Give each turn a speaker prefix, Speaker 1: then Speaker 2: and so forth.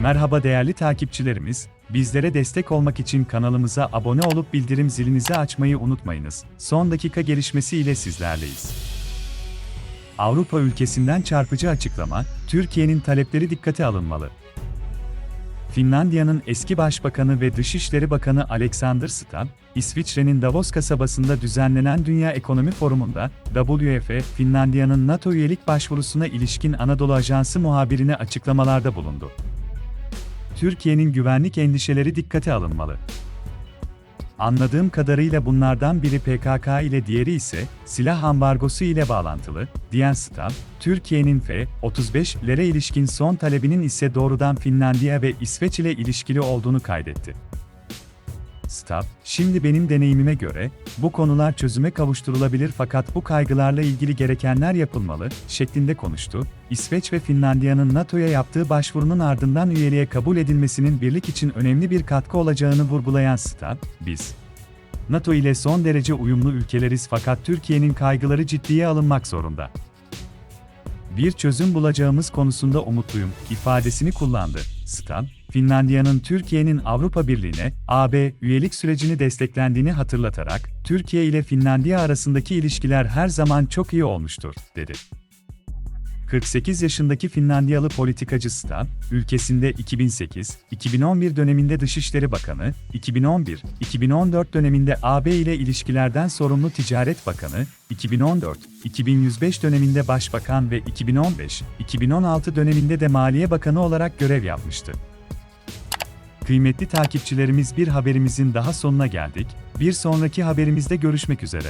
Speaker 1: Merhaba değerli takipçilerimiz, bizlere destek olmak için kanalımıza abone olup bildirim zilinizi açmayı unutmayınız. Son dakika gelişmesi ile sizlerleyiz. Avrupa ülkesinden çarpıcı açıklama, Türkiye'nin talepleri dikkate alınmalı. Finlandiya'nın eski başbakanı ve Dışişleri Bakanı Alexander Stubb, İsviçre'nin Davos kasabasında düzenlenen Dünya Ekonomi Forumu'nda, WF, Finlandiya'nın NATO üyelik başvurusuna ilişkin Anadolu Ajansı muhabirine açıklamalarda bulundu. Türkiye'nin güvenlik endişeleri dikkate alınmalı. Anladığım kadarıyla bunlardan biri PKK ile diğeri ise silah ambargosu ile bağlantılı, diyen Stubb, Türkiye'nin F-35'lere ilişkin son talebinin ise doğrudan Finlandiya ve İsveç ile ilişkili olduğunu kaydetti. Stubb, şimdi benim deneyimime göre, bu konular çözüme kavuşturulabilir fakat bu kaygılarla ilgili gerekenler yapılmalı, şeklinde konuştu. İsveç ve Finlandiya'nın NATO'ya yaptığı başvurunun ardından üyeliğe kabul edilmesinin birlik için önemli bir katkı olacağını vurgulayan Stubb, biz, NATO ile son derece uyumlu ülkeleriz fakat Türkiye'nin kaygıları ciddiye alınmak zorunda. Bir çözüm bulacağımız konusunda umutluyum, ifadesini kullandı. Stubb, Finlandiya'nın Türkiye'nin Avrupa Birliği'ne, AB, üyelik sürecini desteklendiğini hatırlatarak, Türkiye ile Finlandiya arasındaki ilişkiler her zaman çok iyi olmuştur, dedi. 48 yaşındaki Finlandiyalı politikacı Stubb, ülkesinde 2008-2011 döneminde Dışişleri Bakanı, 2011-2014 döneminde AB ile ilişkilerden sorumlu Ticaret Bakanı, 2014-2005 döneminde Başbakan ve 2015-2016 döneminde de Maliye Bakanı olarak görev yapmıştı. Kıymetli takipçilerimiz bir haberimizin daha sonuna geldik. Bir sonraki haberimizde görüşmek üzere.